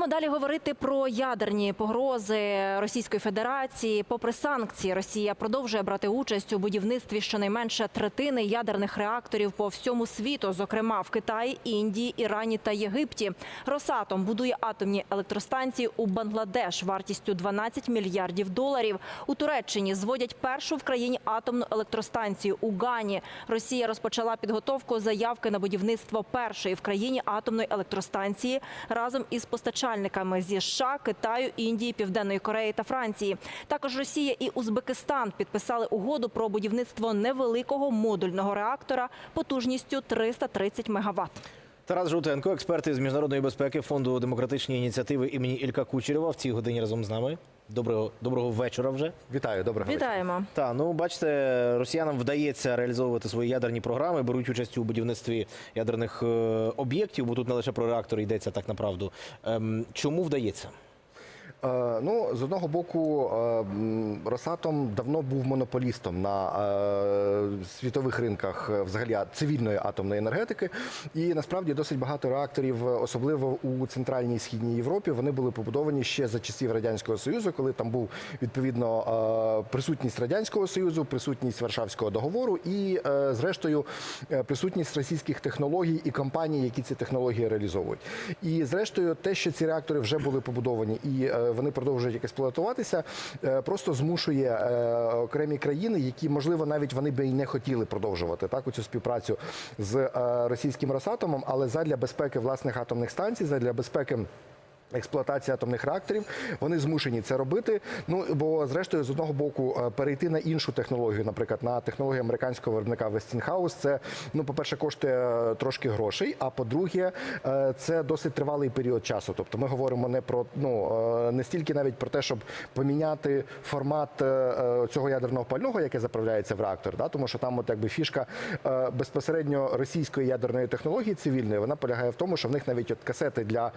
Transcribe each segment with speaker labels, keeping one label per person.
Speaker 1: Будемо далі говорити про ядерні погрози Російської Федерації. Попри санкції, Росія продовжує брати участь у будівництві щонайменше третини ядерних реакторів по всьому світу, зокрема в Китаї, Індії, Ірані та Єгипті. Росатом будує атомні електростанції у Бангладеш вартістю 12 мільярдів доларів. У Туреччині зводять першу в країні атомну електростанцію у Гані. Росія розпочала підготовку заявки на будівництво першої в країні атомної електростанції разом із постачальниками зі США, Китаю, Індії, Південної Кореї та Франції. Також Росія і Узбекистан підписали угоду про будівництво невеликого модульного реактора потужністю 330 МВт.
Speaker 2: Тарас Жутенко, експерти з міжнародної безпеки фонду демократичні ініціативи імені Ілька Кучерєва в цій годині разом з нами. Доброго доброго вечора вже.
Speaker 3: Вітаю, доброго вечора.
Speaker 1: Вітаємо.
Speaker 2: Та ну бачите, росіянам вдається реалізовувати свої ядерні програми, беруть участь у будівництві ядерних е, об'єктів, бо тут не лише про реактори йдеться так направду. Ем, чому вдається?
Speaker 3: Е, ну, з одного боку, е, Росатом давно був монополістом на е, світових ринках взагалі цивільної атомної енергетики. І насправді досить багато реакторів, особливо у центральній і східній Європі, вони були побудовані ще за часів радянського союзу, коли там був відповідно присутність радянського союзу, присутність Варшавського договору і, зрештою, присутність російських технологій і компаній, які ці технології реалізовують. І зрештою, те, що ці реактори вже були побудовані і вони продовжують експлуатуватися, е, просто змушує е, окремі країни, які можливо навіть вони би і не хотіли продовжувати так цю співпрацю з е, російським Росатомом, але задля безпеки власних атомних станцій, задля безпеки. Експлуатації атомних реакторів вони змушені це робити. Ну бо зрештою, з одного боку, е, перейти на іншу технологію, наприклад, на технологію американського виробника Westinghouse, це ну, по-перше, коштує е, трошки грошей. А по-друге, е, це досить тривалий період часу. Тобто, ми говоримо не про ну не стільки навіть про те, щоб поміняти формат цього ядерного пального, яке заправляється в реактор, да, тому що там, от якби фішка безпосередньо російської ядерної технології цивільної, вона полягає в тому, що в них навіть от касети для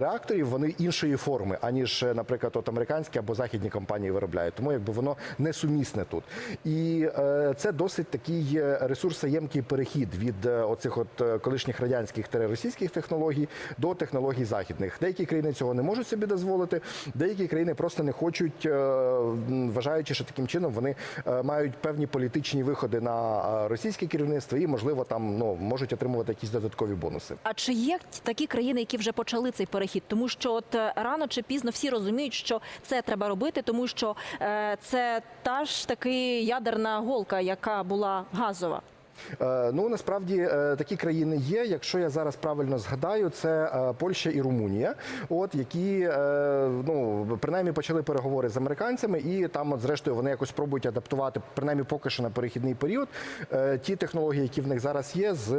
Speaker 3: реакторів вони іншої форми, аніж, е, наприклад, от американські або західні компанії виробляють. Тому якби воно несумісне тут. І е, це досить такий е, ресурсоємкий перехід від оцих от колишніх радянських та російських технологій до технологій західних. Деякі країни цього не можуть собі дозволити, деякі країни просто не хочуть, вважаючи, що таким чином вони мають певні політичні виходи на російське керівництво і, можливо, там ну можуть отримувати якісь додаткові бонуси.
Speaker 1: А чи є такі країни, які вже почали цей перехід? Тому що от е, рано чи пізно всі розуміють, що це треба робити, тому що е, це та ж таки ядерна голка, яка була газова.
Speaker 3: Е, Ну насправді е, такі країни є. Якщо я зараз правильно згадаю, це е, Польща і Румунія, от які ну принаймні почали переговори з американцями, і там, от зрештою, вони якось пробують адаптувати, принаймні поки що на перехідний період, ті технології, які в них зараз є, з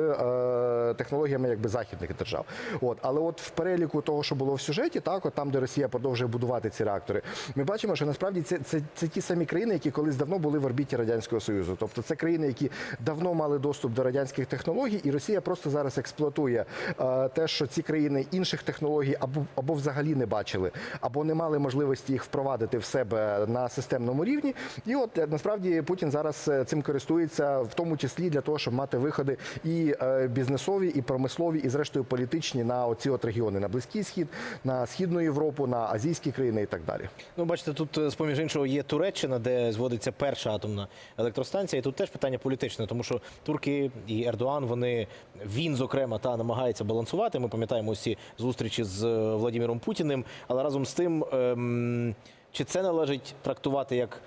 Speaker 3: технологіями якби західних держав. От, але от в переліку того, що було в сюжеті, так от там, де Росія продовжує будувати ці реактори, ми бачимо, що насправді це, це, це ті самі країни, які колись давно були в орбіті радянського союзу. Тобто це країни, які давно мали доступ до радянських технологій, і Росія просто зараз експлуатує е, те, що ці країни інших технологій або або взагалі не бачили, або не мали можливості їх впровадити в себе на системному рівні. І от е, насправді Путін зараз е, цим користується, в тому числі для того, щоб мати виходи і бізнесові, і промислові, і зрештою політичні на оці от регіони на Близький Схід, на Східну Європу, на азійські країни і так далі.
Speaker 2: Ну, бачите, тут з поміж іншого є Туреччина, де зводиться перша атомна електростанція. І тут теж питання політичне, тому що турки і Ердоан, вони він, зокрема, та намагається балансувати. Ми пам'ятаємо усі зустрічі з е, Владимиром Путіним, але разом з тим, ем, чи це належить трактувати як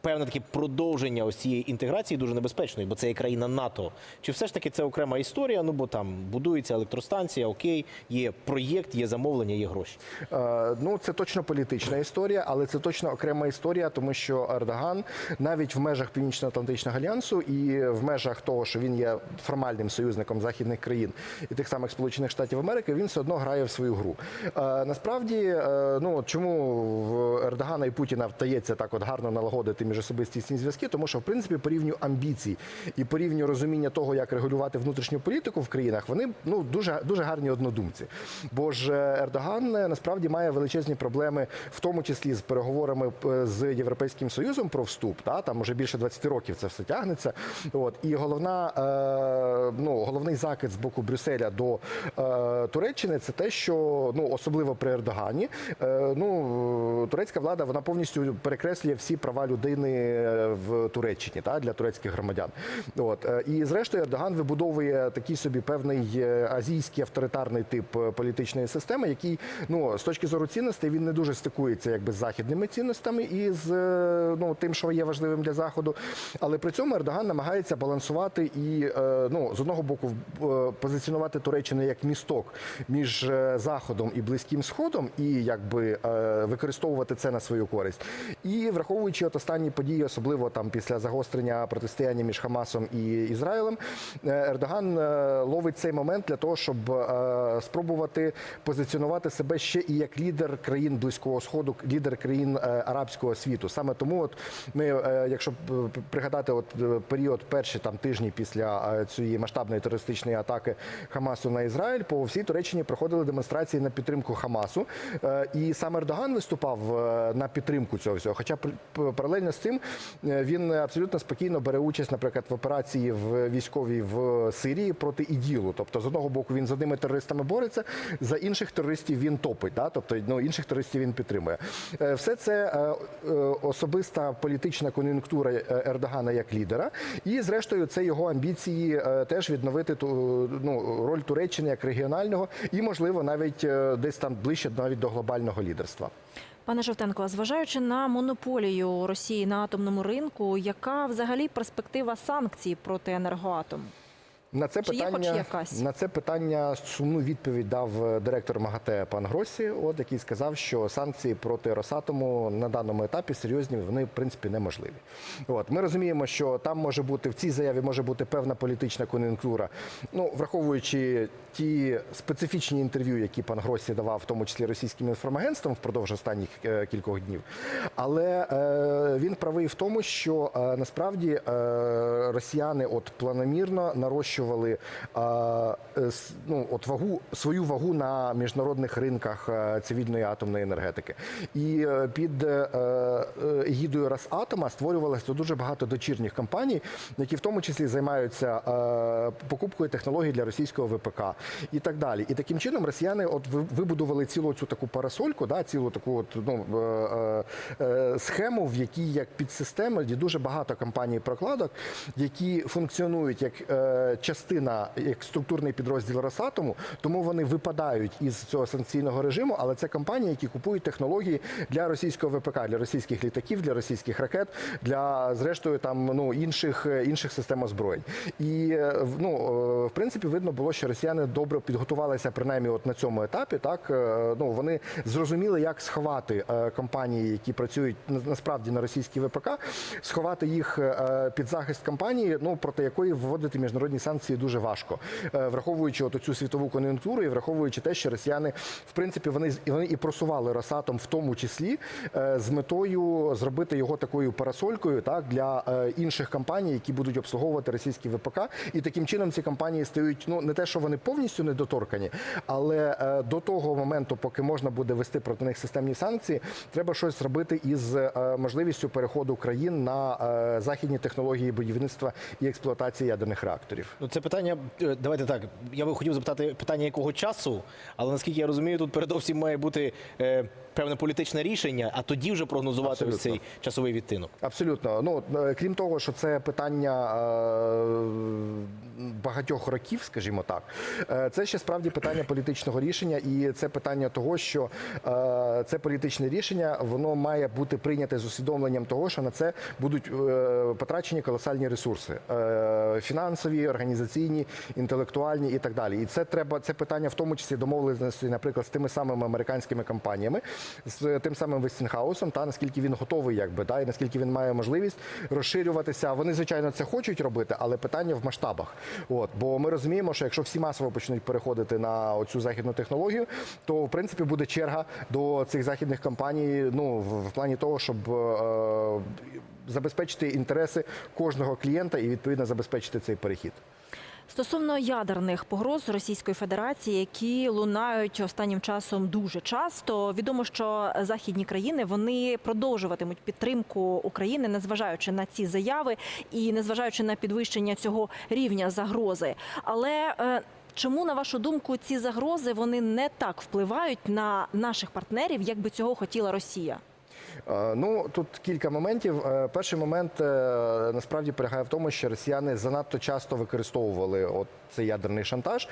Speaker 2: певне таке продовження ось цієї інтеграції дуже небезпечної, бо це є країна НАТО. Чи все ж таки це окрема історія? Ну бо там будується електростанція, окей, є проєкт, є замовлення, є гроші.
Speaker 3: Е, Ну, це точно політична історія, але це точно окрема історія, тому що Ердоган навіть в межах Північно-Атлантичного альянсу і в межах того, що він є формальним союзником західних країн і тих самих Сполучених Штатів Америки, він все одно грає в свою гру. Е, Насправді, е, ну чому в Ердогана і Путіна вдається так от гарно налагодити міжособистісні зв'язки, тому що в принципі по рівню амбіцій і по рівню розуміння того, як регулювати внутрішню політику в країнах, вони ну дуже дуже гарні однодумці. Бо ж е, Ердоган е, насправді має величезні проблеми, в тому числі з переговорами е, з Європейським Союзом про вступ. Та там уже більше 20 років це все тягнеться. От і головна е, ну головний закид з боку Брюсселя до е, Туреччини це те, що ну особливо при Ердогані, е, ну турецька влада вона повністю перекреслює всі права людини е, в Туреччині та для турецьких громадян. От е, і зрештою Ердоган вибудовує такий собі певний е, азійський авторитарний тип політичної системи, який ну з точки зору цінностей він не дуже стикується якби з західними цінностями і з ну тим, що є важливим для заходу. Але при цьому Ердоган намагається балансувати і ну з одного боку позиціонувати Туреччину як місток між заходом і близьким сходом, і якби використовувати це на свою користь. І враховуючи от останні події, особливо там після загострення протистояння між Хамасом і Ізраїлем, е, Ердоган е, ловить цей момент для того, щоб е, спробувати позиціонувати себе ще і як лідер країн близького сходу, лідер країн арабського світу. Саме тому, от ми, якщо пригадати, от період перші там тижні після цієї масштабної терористичної атаки Хамасу на Ізраїль, по всій Туреччині проходили демонстрації на підтримку Хамасу, і саме Ердоган виступав на підтримку цього всього. Хоча паралельно з цим е, він абсолютно спокійно бере участь, наприклад, в операції в військовій в Сирії проти іділу. Тобто, з одного боку, він з одними терористами бореться, за інших терористів він топить. Да? Тобто, ну інших терористів він підтримує. Е, Все це е, особиста політична кон'юнктура Ердогана як лідера, і зрештою це його амбіції теж відновити ту ну роль Туреччини як регіонального і, можливо, навіть десь там ближче навіть до глобального лідерства.
Speaker 1: Пане Шевтенко, зважаючи на монополію Росії на атомному ринку, яка взагалі перспектива санкцій проти енергоатому?
Speaker 3: На це
Speaker 1: Чи є хоч
Speaker 3: питання
Speaker 1: якась?
Speaker 3: на це питання сумну відповідь дав е, директор МАГАТЕ пан Гросі, от який сказав, що санкції проти Росатому на даному етапі серйозні, вони в принципі неможливі. От ми розуміємо, що там може бути в цій заяві може бути певна політична кон'юнктура. Ну враховуючи ті специфічні інтерв'ю, які пан Гросі давав, в тому числі російським інформагентствам впродовж останніх е, кількох днів. Але е, він правий в тому, що е, насправді е, росіяни от планомірно нарощували е, е, ну, от вагу свою вагу на міжнародних ринках е, цивільної атомної енергетики. І під егідою Росатома створювалося дуже багато дочірніх компаній, які в тому числі займаються покупкою технологій для російського ВПК і так далі. І таким чином росіяни от вибудували цілу цю таку парасольку, да, цілу таку от, ну, схему, в якій як підсистема є дуже багато компаній прокладок, які функціонують як частина, як структурний підрозділ Росатому, тому вони випадають із цього санкційного режиму, але це компанії, які купують технології для російського ВПК, для російських літаків, для російських ракет, для зрештою там ну інших інших систем озброєнь. І е, ну е, в принципі видно було, що росіяни добре підготувалися принаймні от на цьому етапі. Так е, ну вони зрозуміли, як сховати компанії, які працюють на- насправді на російській ВПК, сховати їх під захист компанії, ну проти якої вводити міжнародні санкції дуже важко, Е, враховуючи от цю світову кон'юнктуру і враховуючи те, що росіяни в принципі вони вони і просували Росатом в тому числі е, з метою зробити його такою парасолькою, так для е, інших компаній, які будуть обслуговувати російські ВПК, і таким чином ці компанії стають ну не те, що вони повністю недоторкані, але до того моменту, поки можна буде вести проти них системні санкції, треба щось робити із можливістю переходу країн на західні технології будівництва і експлуатації ядерних реакторів.
Speaker 2: Це питання. е, Давайте так. Я би хотів запитати питання якого часу, але наскільки я розумію, тут передовсім має бути е, певне політичне рішення, а тоді вже прогнозувати ось
Speaker 3: Абсолютно.
Speaker 2: цей часовий відтинок.
Speaker 3: Абсолютно. Ну е, крім того, що це питання е, багатьох років, скажімо так, е, це ще справді питання політичного рішення, і це питання того, що е, це політичне рішення воно має бути прийняте з усвідомленням того, що на це будуть е, потрачені колосальні ресурси е, фінансові, організаційні, інтелектуальні і так далі. І це треба це питання, в тому числі домовленості, наприклад, з тими самими американськими компаніями, з тим самим Вестінхаусом, та наскільки він готовий, якби да, і наскільки він має можливість розширюватися. Вони звичайно це хочуть робити, але питання в масштабах. От бо ми розуміємо, що якщо всі масово почнуть переходити на оцю західну технологію, то в принципі буде черга до цих західних компаній. Ну в, плані того, щоб е, забезпечити інтереси кожного клієнта і відповідно забезпечити цей перехід.
Speaker 1: Стосовно ядерних погроз Російської Федерації, які лунають останнім часом дуже часто, відомо, що західні країни вони продовжуватимуть підтримку України, незважаючи на ці заяви і незважаючи на підвищення цього рівня загрози. Але е, чому, на вашу думку, ці загрози вони не так впливають на наших партнерів, як би цього хотіла Росія?
Speaker 3: Е, Ну тут кілька моментів. Е, Перший момент е, насправді полягає в тому, що росіяни занадто часто використовували от цей ядерний шантаж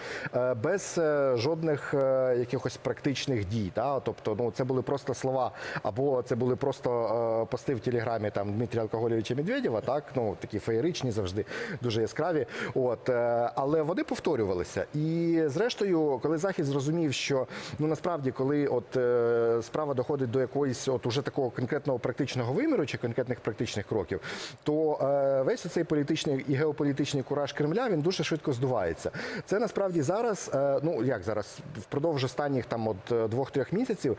Speaker 3: без жодних якихось практичних дій. Та? Тобто, ну це були просто слова, або це були просто пости в телеграмі там Дмитрія Алкоголєвича Медведєва, так ну такі феєричні, завжди дуже яскраві. От але вони повторювалися. І зрештою, коли захід зрозумів, що ну насправді, коли от справа доходить до якоїсь от уже такого конкретного практичного виміру чи конкретних практичних кроків, то е, весь цей політичний і геополітичний кураж Кремля він дуже швидко здувається. Це насправді зараз, е, ну як зараз, впродовж останніх там от е, двох-трьох місяців,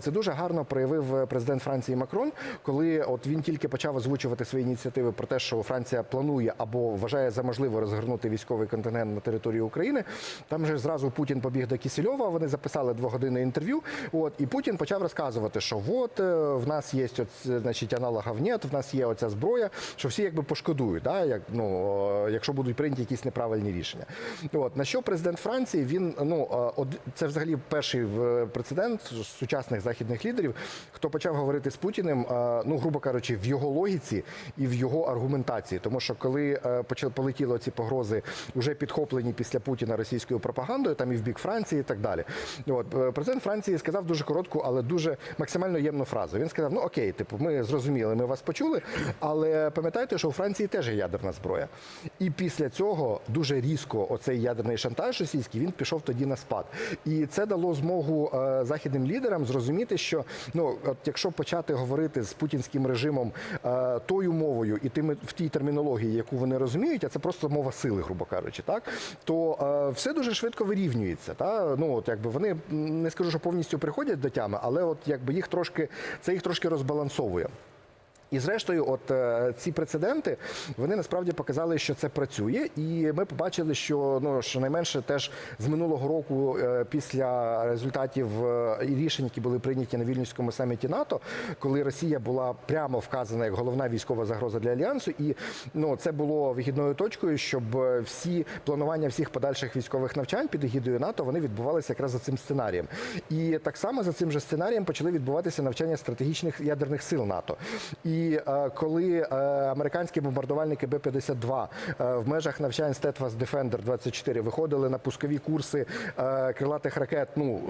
Speaker 3: це дуже гарно проявив президент Франції Макрон, коли от він тільки почав озвучувати свої ініціативи про те, що Франція планує або вважає за можливе розгорнути військовий континент на території України. Там же зразу Путін побіг до Кісельова. Вони записали двогодинне інтерв'ю. От і Путін почав розказувати, що от е, в нас є от, значить, аналогів нет, в нас є оця зброя, що всі якби пошкодують, да, як, ну, е, якщо будуть прийняті якісь неправильні рішення. От на що президент Франції він ну е, це взагалі перший в- прецедент сучасних західних лідерів, хто почав говорити з Путіним, е, ну грубо кажучи, в його логіці і в його аргументації. Тому що коли е, полетіли ці погрози, вже підхоплені після Путіна російською пропагандою, там і в бік Франції, і так далі. От е, президент Франції сказав дуже коротку, але дуже максимально ємну фразу. Він сказав: Ну окей, типу, ми зрозуміли, ми вас почули, але пам'ятайте, що у Франції теж є ядерна зброя. І після цього дуже різко оцей ядерний шантаж російський він пішов тоді на спад. І це дало змогу е, західним лідерам зрозуміти, що ну от якщо почати говорити з путінським режимом е, тою мовою і тими в тій термінології, яку вони розуміють, а це просто мова сили, грубо кажучи, так то е, все дуже швидко вирівнюється. Та ну от якби вони не скажу, що повністю приходять до тями, але от якби їх трошки це їх трошки розбалансовує. І зрештою, от е, ці прецеденти вони насправді показали, що це працює, і ми побачили, що ну щонайменше теж з минулого року, е, після результатів е, і рішень, які були прийняті на вільнюському саміті НАТО, коли Росія була прямо вказана як головна військова загроза для альянсу, і ну це було вихідною точкою, щоб всі планування всіх подальших військових навчань під егідою НАТО вони відбувалися якраз за цим сценарієм. І так само за цим же сценарієм почали відбуватися навчання стратегічних ядерних сил НАТО. І е, коли е, американські бомбардувальники Б-52 е, в межах навчань Steadfast Defender 24 виходили на пускові курси крилатих ракет, ну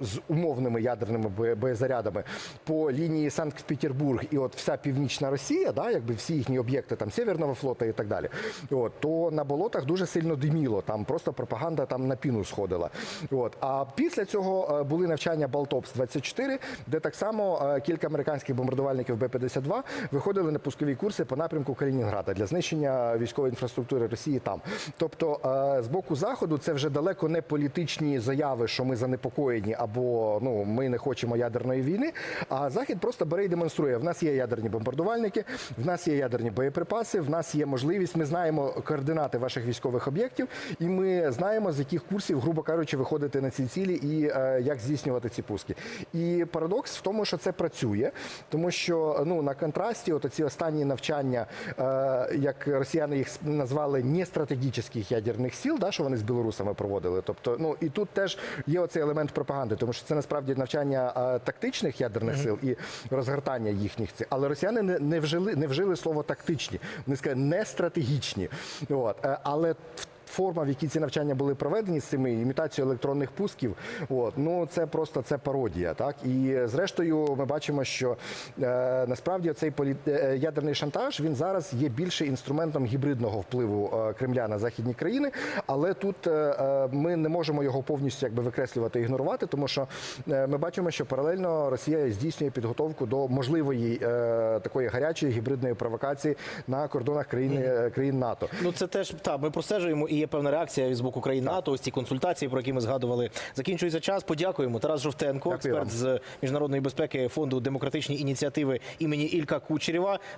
Speaker 3: з умовними ядерними боєзарядами по лінії Санкт-Петербург і от вся північна Росія, да, якби всі їхні об'єкти там Северного флота і так далі. От то на болотах дуже сильно диміло. Там просто пропаганда там на піну сходила. От а після цього були навчання Балтопс 24 де так само кілька американських бомбардувальників Б-52 виходили на пускові курси по напрямку Калінінграда для знищення військової інфраструктури Росії там. Тобто е, з боку заходу це вже далеко не політичні заяви, що ми занепокоєні або ну ми не хочемо ядерної війни. А захід просто бере і демонструє: в нас є ядерні бомбардувальники, в нас є ядерні боєприпаси, в нас є можливість. Ми знаємо координати ваших військових об'єктів, і ми знаємо з яких курсів, грубо кажучи, виходити на ці цілі і е, як здійснювати ці пуски. І парадокс в тому, що це працює, тому що ну на контрасті, от ці останні навчання, е, як росіяни їх назвали не стратегічних ядерних сіл, да, що вони з білорусами проводили. Тобто, ну і тут теж є оцей елемент пропаганди, тому що це насправді навчання е, тактичних ядерних сил і розгортання їхніх цих. Але росіяни не, не вжили не вжили слово тактичні. Вони сказали не стратегічні. От Е, але в форма, в якій ці навчання були проведені з цими імітацією електронних пусків, от ну це просто це пародія. Так і зрештою, ми бачимо, що е, насправді цей полі... е, ядерний шантаж він зараз є більше інструментом гібридного впливу е, Кремля на західні країни, але тут е, е, ми не можемо його повністю якби викреслювати, ігнорувати, тому що е, ми бачимо, що паралельно Росія здійснює підготовку до можливої е, такої гарячої гібридної провокації на кордонах країни е, країн НАТО.
Speaker 2: Ну це теж так. Ми простежуємо і є певна реакція з боку країн НАТО. Ось ці консультації, про які ми згадували. Закінчується час. Подякуємо. Тарас Жовтенко, експерт з міжнародної безпеки фонду демократичні ініціативи імені Ілька Кучерєва.